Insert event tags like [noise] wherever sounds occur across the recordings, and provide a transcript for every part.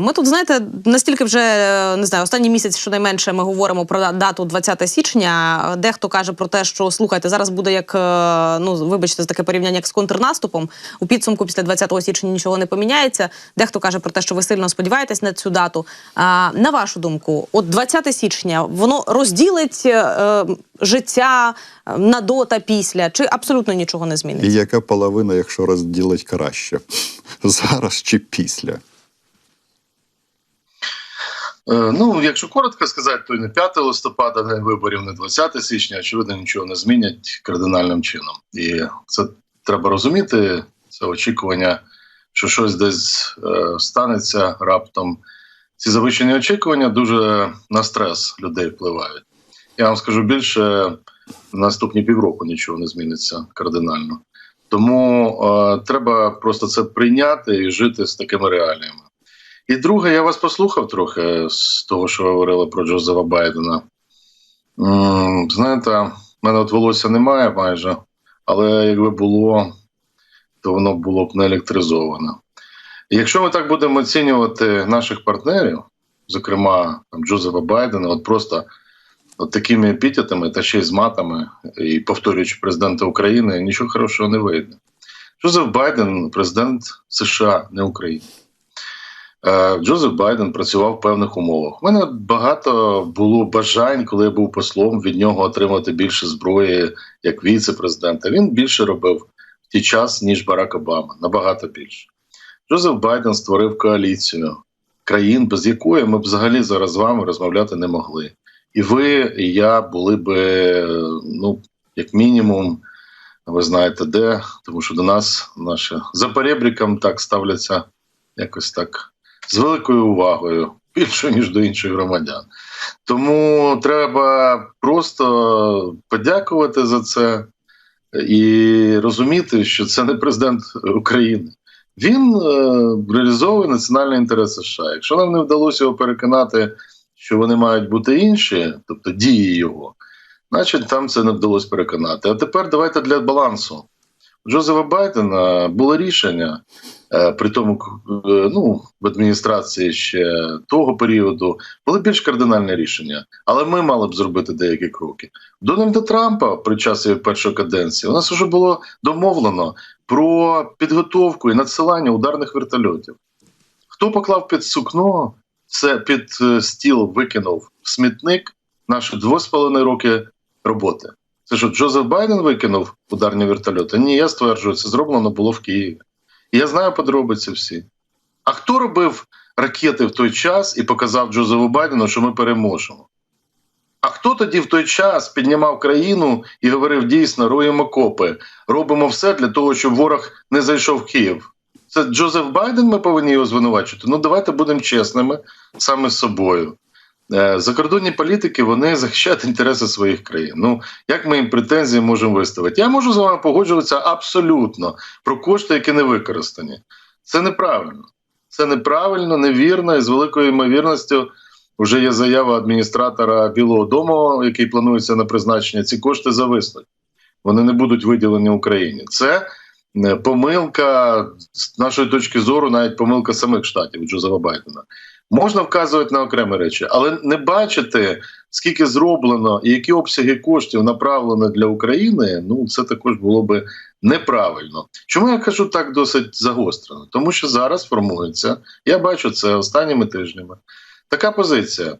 Ми тут знаєте, настільки вже е, не знаю, останній місяць щонайменше ми говоримо про дату 20 січня. Дехто каже про те, що слухайте, зараз буде як е, ну вибачте за таке порівняння як з контрнаступом. У підсумку після 20 січня нічого не поміняється. Дехто каже про те, що ви сильно сподіваєтесь на цю дату. А, на вашу думку, от 20 січня воно розділить е, життя е, на до та після, чи абсолютно нічого не І яка половина, якщо розділить краще? [laughs] Зараз чи після? Е, Ну, якщо коротко сказати, то і не 5 листопада, не виборів, не 20 січня, очевидно, нічого не змінять кардинальним чином. І це треба розуміти. Це очікування, що щось десь е, станеться раптом. Ці завищені очікування дуже на стрес людей впливають. Я вам скажу більше, наступні півроку нічого не зміниться кардинально. Тому е, треба просто це прийняти і жити з такими реаліями. І друге, я вас послухав трохи з того, що ви говорили про Джозефа Байдена. Знаєте, в мене от волосся немає майже, але якби було, то воно було б не електризоване. І якщо ми так будемо оцінювати наших партнерів, зокрема там, Джозефа Байдена, от просто от такими епітетами та ще й з матами, і повторюючи президента України, нічого хорошого не вийде. Джозеф Байден президент США, не України. Е, Джозеф Байден працював в певних умовах. У мене багато було бажань, коли я був послом, від нього отримати більше зброї як віце-президента. Він більше робив в ті час, ніж Барак Обама, набагато більше. Джозеф Байден створив коаліцію країн, без якої ми б взагалі зараз з вами розмовляти не могли. І ви, і я були би, ну, як мінімум, ви знаєте де, тому що до нас, наші за перебріком так ставляться якось так з великою увагою, більше ніж до інших громадян. Тому треба просто подякувати за це і розуміти, що це не президент України. Він е, реалізовує національні інтереси США. Якщо нам не вдалося його переконати, що вони мають бути інші, тобто дії його, значить там це не вдалося переконати. А тепер давайте для балансу. У Джозефа Байдена було рішення При тому, е, ну в адміністрації ще того періоду були більш кардинальні рішення, але ми мали б зробити деякі кроки. Дональда Трампа при часі першої каденції у нас вже було домовлено про підготовку і надсилання ударних вертольотів. Хто поклав під сукно, це під е, стіл викинув в смітник наші два з половиною роки роботи. Це що Джозеф Байден викинув ударні вертольоти? Ні, я стверджую, це зроблено було в Києві. Я знаю подробиці всі. А хто робив ракети в той час і показав Джозефу Байдену, що ми переможемо? А хто тоді в той час піднімав країну і говорив: дійсно, руємо копи, робимо все для того, щоб ворог не зайшов в Київ? Це Джозеф Байден, ми повинні його звинувачувати. Ну давайте будемо чесними саме з собою. Е, Закордонні політики вони захищають інтереси своїх країн. Ну як ми їм претензії можемо виставити? Я можу з вами погоджуватися абсолютно про кошти, які не використані. Це неправильно. Це неправильно, невірно і з великою ймовірністю вже є заява адміністратора Білого Дому, який планується на призначення. Ці кошти зависнуть. Вони не будуть виділені Україні. Це е, помилка з нашої точки зору, навіть помилка самих штатів Джозефа Байдена. Можна вказувати на окремі речі, але не бачити, скільки зроблено і які обсяги коштів направлено для України. Ну це також було би неправильно. Чому я кажу так досить загострено? Тому що зараз формується, я бачу це останніми тижнями. Така позиція.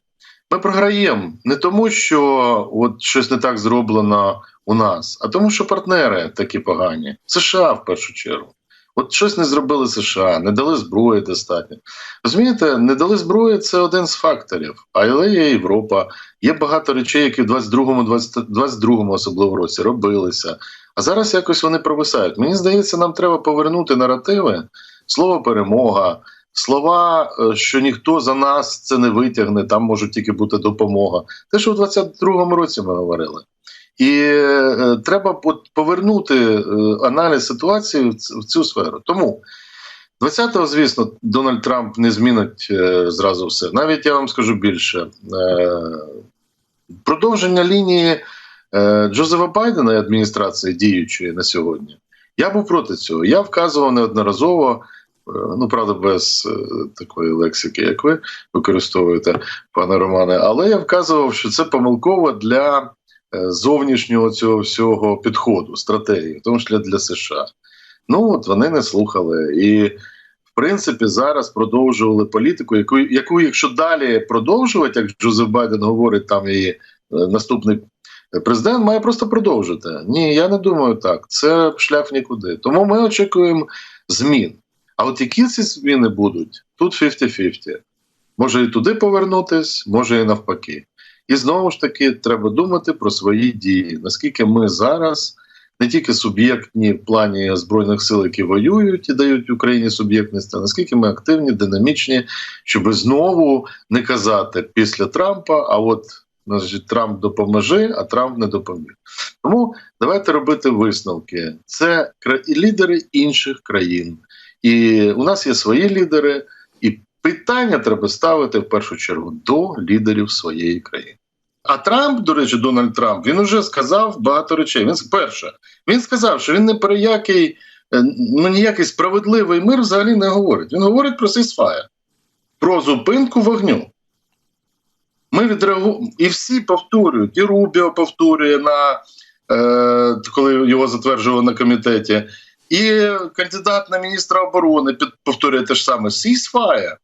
Ми програємо не тому, що от щось не так зроблено у нас, а тому, що партнери такі погані. США в першу чергу. От щось не зробили США, не дали зброї достатньо. Розумієте, не дали зброї це один з факторів. Але є Європа, є багато речей, які в 22-му, 22-му особливо році робилися. А зараз якось вони провисають. Мені здається, нам треба повернути наративи, слово перемога, слова, е, що ніхто за нас це не витягне, там може тільки бути допомога. Те, що в 22-му році ми говорили. І е, треба повернути е, аналіз ситуації в, цю сферу. Тому 20-го, звісно, Дональд Трамп не змінить е, зразу все. Навіть я вам скажу більше. Продовження лінії Джозефа Байдена і адміністрації діючої на сьогодні. Я був проти цього. Я вказував неодноразово ну правда, без такої лексики, як ви використовуєте, пане Романе, але я вказував, що це помилково для зовнішнього цього всього підходу, стратегії, в тому числі для США. Ну от вони не слухали. І в принципі зараз продовжували політику, яку, яку якщо далі продовжувати, як Джозеф Байден говорить, там і е, наступний президент має просто продовжити. Ні, я не думаю так. Це шлях нікуди. Тому ми очікуємо змін. А от які ці зміни будуть? Тут 50-50. Може і туди повернутись, може і навпаки. І знову ж таки треба думати про свої дії. Наскільки ми зараз не тільки суб'єктні в плані збройних сил, які воюють і дають Україні суб'єктність, а наскільки ми активні, динамічні, щоб знову не казати після Трампа, а от значить, Трамп допоможи, а Трамп не допоміг. Тому давайте робити висновки. Це лідери інших країн. І у нас є свої лідери, і питання треба ставити в першу чергу до лідерів своєї країни. А Трамп, до речі, Дональд Трамп, він уже сказав багато речей. Він перше, він сказав, що він не про який е, ну ніякий справедливий мир взагалі не говорить. Він говорить про сісфаєр, про зупинку вогню. Ми відреагуємо, і всі повторюють, і Рубіо повторює на е, коли його затверджували на комітеті, і кандидат на міністра оборони під, повторює те ж саме ceasefire.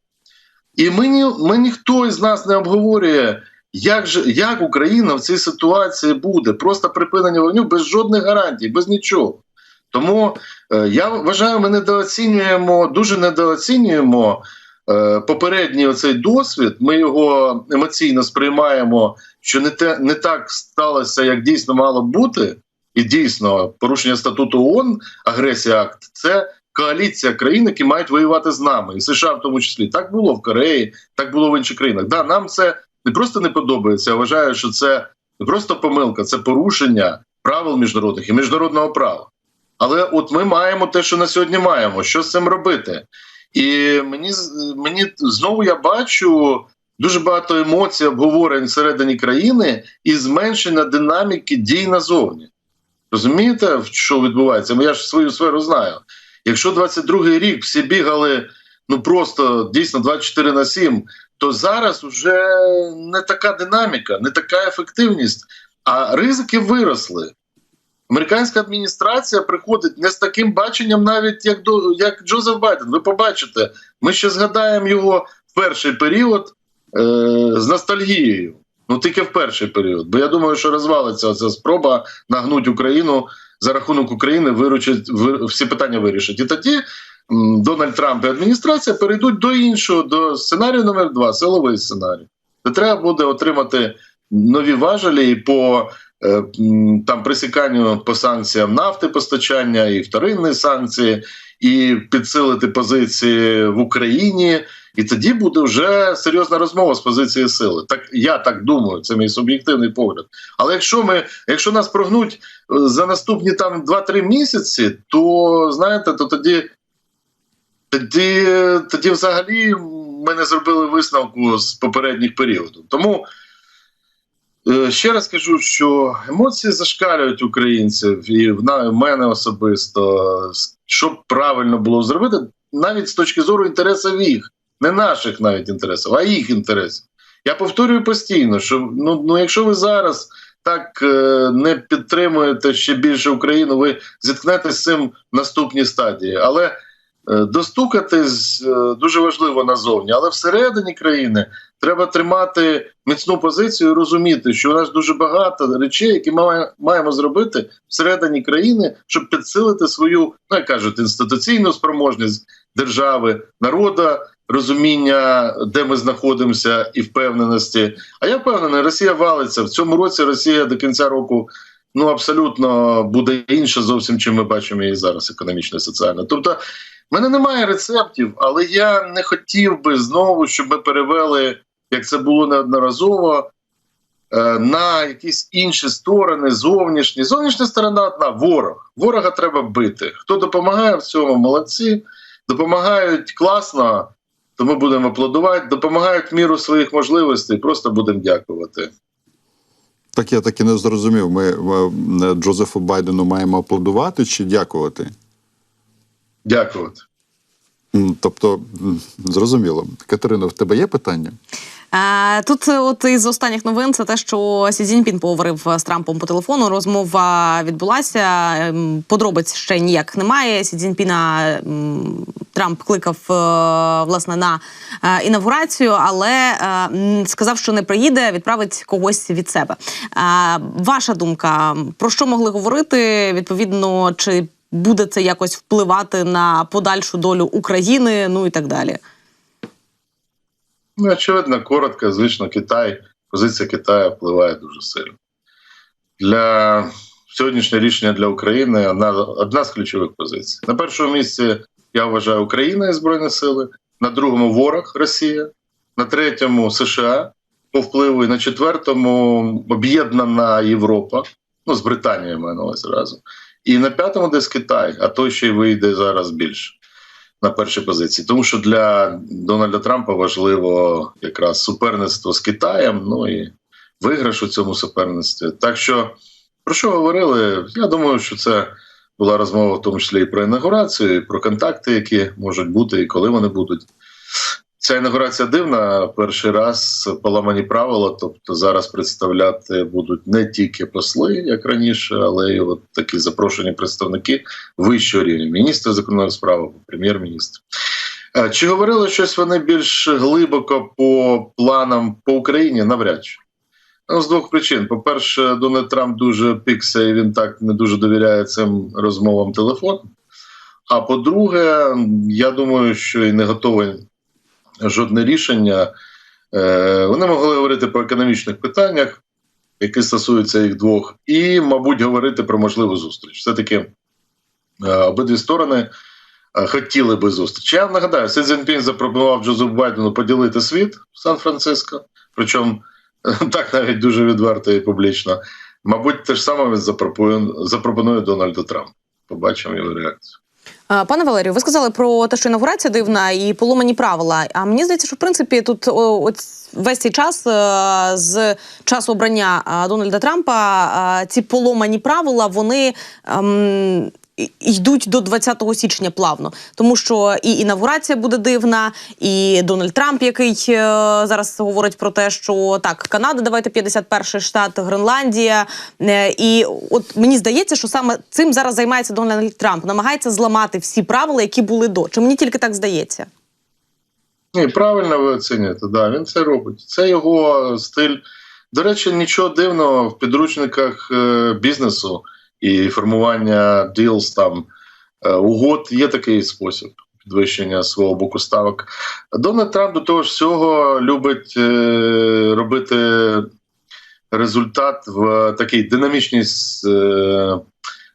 І ми, ми ніхто із нас не обговорює, як же як Україна в цій ситуації буде. Просто припинення вогню без жодних гарантій, без нічого. Тому е, я вважаю, ми недооцінюємо, дуже недооцінюємо е, попередній оцей досвід. Ми його емоційно сприймаємо, що не те не так сталося, як дійсно мало бути. І дійсно, порушення статуту ООН, агресія акт це коаліція країн, які мають воювати з нами, і США в тому числі. Так було в Кореї, так було в інших країнах. Да, нам це не просто не подобається. Я вважаю, що це не просто помилка, це порушення правил міжнародних і міжнародного права. Але от ми маємо те, що на сьогодні маємо. Що з цим робити? І мені мені знову я бачу дуже багато емоцій, обговорень всередині країни і зменшення динаміки дій назовні. Розумієте, що відбувається? Я ж свою сферу знаю. Якщо 22-й рік всі бігали ну просто дійсно 24 на 7, то зараз вже не така динаміка, не така ефективність, а ризики виросли. Американська адміністрація приходить не з таким баченням, навіть як до як Джозеф Байден. Ви побачите, ми ще згадаємо його в перший період е, з ностальгією. Ну тільки в перший період. Бо я думаю, що розвалиться ця спроба нагнути Україну за рахунок України, виручить ви- всі питання вирішить. І тоді Дональд Трамп і адміністрація перейдуть до іншого, до сценарію номер два, силовий сценарій. Де треба буде отримати нові важелі і по е, там присіканню по санкціям нафти постачання і вторинні санкції, і підсилити позиції в Україні. І тоді буде вже серйозна розмова з позиції сили. Так я так думаю, це мій суб'єктивний погляд. Але якщо ми, якщо нас прогнуть е, за наступні там 2-3 місяці, то знаєте, то тоді, тоді, тоді взагалі ми не зробили висновку з попередніх періодів. Тому е, ще раз кажу, що емоції зашкалюють українців, і в мене особисто, що правильно було зробити, навіть з точки зору інтересів їх, не наших навіть інтересів, а їх інтересів. Я повторюю постійно, що ну, ну якщо ви зараз так е, не підтримуєте ще більше Україну, ви зіткнетеся з цим в наступній стадії. Але достукатись е, дуже важливо назовні, але всередині країни треба тримати міцну позицію і розуміти, що у нас дуже багато речей, які ми маємо зробити всередині країни, щоб підсилити свою, ну як кажуть, інституційну спроможність держави, народа, розуміння, де ми знаходимося, і впевненості. А я впевнений, Росія валиться в цьому році. Росія до кінця року ну абсолютно буде інша зовсім, чим ми бачимо її зараз, економічно і соціально. Тобто, в мене немає рецептів, але я не хотів би знову, щоб ми перевели, як це було неодноразово. е, На якісь інші сторони, зовнішні. Зовнішня сторона одна ворог. Ворога треба бити. Хто допомагає в цьому? Молодці. Допомагають класно, то ми будемо аплодувати. Допомагають в міру своїх можливостей. Просто будемо дякувати. Так я так і не зрозумів. Ми е, Джозефу Байдену маємо аплодувати чи дякувати? Дякувати. Тобто, зрозуміло. Катерино, в тебе є питання? Е, Тут, е, от із останніх новин, це те, що Сі Цзіньпін поговорив з Трампом по телефону. Розмова відбулася. Ем, Подробиць ще ніяк немає. Сі Цзіньпіна Трамп кликав е, власне на е, інавгурацію, але е, сказав, що не приїде, відправить когось від себе. Е, Ваша думка про що могли говорити? Відповідно, чи буде це якось впливати на подальшу долю України? Ну і так далі. Ну, очевидно, коротко, звично, Китай, позиція Китаю впливає дуже сильно. Для сьогоднішнє рішення для України одна, одна з ключових позицій. На першому місці я вважаю Україна і Збройні Сили, на другому ворог Росія, на третьому США по впливу, і на четвертому об'єднана Європа, ну з Британією маю на увазі разом. І на п'ятому десь Китай, а то ще й вийде зараз більше на першій позиції, тому що для Дональда Трампа важливо якраз суперництво з Китаєм, ну і виграш у цьому суперництві. Так що про що говорили? Я думаю, що це була розмова в тому числі і про інаугурацію, і про контакти, які можуть бути, і коли вони будуть. Ця інаугурація дивна. Перший раз поламані правила. Тобто зараз представляти будуть не тільки посли, як раніше, але й от такі запрошені представники вищого рівня міністр закордонних справ, прем'єр-міністр. Е, Чи говорили щось вони більш глибоко по планам по Україні? Навряд чи. Ну, з двох причин: по-перше, Дональд Трамп дуже пікся, і він так не дуже довіряє цим розмовам телефоном. А по-друге, я думаю, що і не готове жодне рішення. Е, Вони могли говорити про економічних питаннях, які стосуються їх двох, і, мабуть, говорити про можливу зустріч. Все-таки е, обидві сторони е, хотіли би зустріч. Я нагадаю, Си Цзіньпін запропонував Джозефу Байдену поділити світ в Сан-Франциско, причому так навіть дуже відверто і публічно. Мабуть, те ж саме він запропонує Дональду Трампу. Побачимо його реакцію. Пане Валерію, ви сказали про те, що інаугурація дивна і поломані правила. А мені здається, що в принципі тут от весь цей час е, з часу обрання Дональда Трампа ці поломані правила вони. Йдуть до 20 січня плавно, тому що і інавгурація буде дивна, і Дональд Трамп, який е, зараз говорить про те, що так, Канада, давайте 51 штат, Гренландія. Е, і от мені здається, що саме цим зараз займається Дональд Трамп, намагається зламати всі правила, які були до. Чи мені тільки так здається? Ні, правильно ви оцінюєте. Да, він це робить. Це його стиль. До речі, нічого дивного в підручниках е, бізнесу і формування deals, там е, угод є такий спосіб підвищення свого боку ставок. Дональд Трамп до того ж всього любить е, робити результат в такій динамічній, е,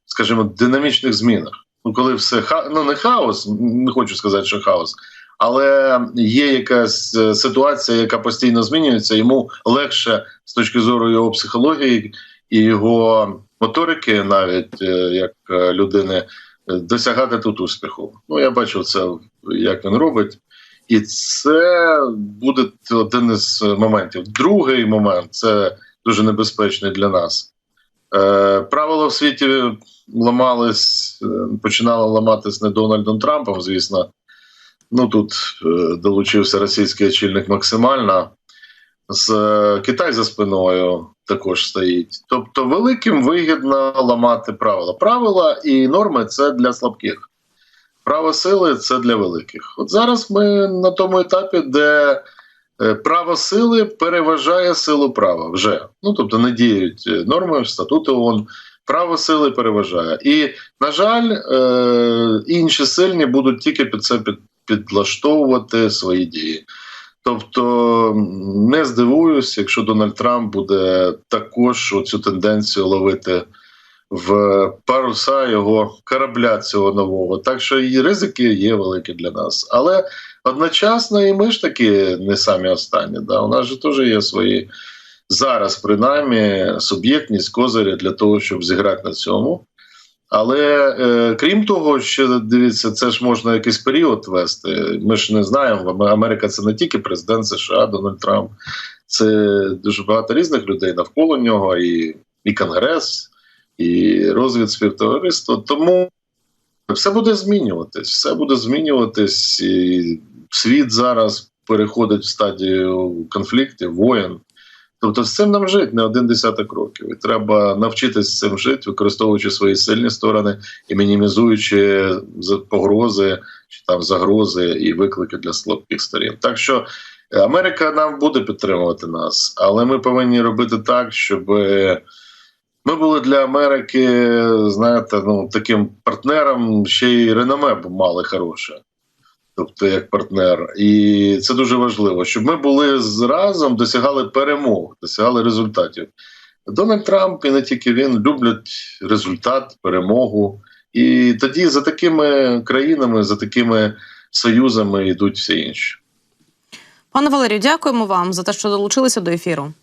скажімо, динамічних змінах. Ну, коли все ха... ну не хаос, не хочу сказати, що хаос, але є якась ситуація, яка постійно змінюється, йому легше з точки зору його психології і його моторики, навіть е, як е, людини, е, досягати тут успіху. Ну я бачив це, як він робить. І це буде один із моментів. Другий момент це дуже небезпечний для нас. Правила в світі ламались, починали ламатись не Дональдом Трампом, звісно. Ну тут долучився російський очільник максимально. З Китай за спиною також стоїть. Тобто, великим вигідно ламати правила. Правила і норми це для слабких. Право сили це для великих. От зараз ми на тому етапі, де е, право сили переважає силу права вже. Ну тобто не діють е, норми статуту ООН, право сили переважає. І, на жаль, е, інші сильні будуть тільки під це підлаштовувати свої дії. Тобто не здивуюсь, якщо Дональд Трамп буде також цю тенденцію ловити в паруса його корабля цього нового. Так що і ризики є великі для нас. Але одночасно і ми ж таки не самі останні. Да? У нас же теж є свої зараз, принаймні, суб'єктність, козирі для того, щоб зіграти на цьому. Але е, крім того, ще дивіться, це ж можна якийсь період вести. Ми ж не знаємо. Ам- Америка це не тільки президент США, Дональд Трамп, це дуже багато різних людей навколо нього, і, і Конгрес, і розвідспівтовариство. Тому Все буде змінюватись, все буде змінюватись. І світ зараз переходить в стадію конфліктів, воєн. Тобто з цим нам жити не один десяток років. І треба навчитись з цим жити, використовуючи свої сильні сторони і мінімізуючи погрози чи там загрози і виклики для слабких сторін. Так що е, Америка нам буде підтримувати нас, але ми повинні робити так, щоб е, ми були для Америки, знаєте, ну таким партнером ще й реноме мали хороше. Тобто як партнер, і це дуже важливо, щоб ми були разом, досягали перемог, досягали результатів. Дональд Трамп і не тільки він люблять результат, перемогу. І тоді за такими країнами, за такими союзами йдуть всі інші. Пане Валерію, дякуємо вам за те, що долучилися до ефіру.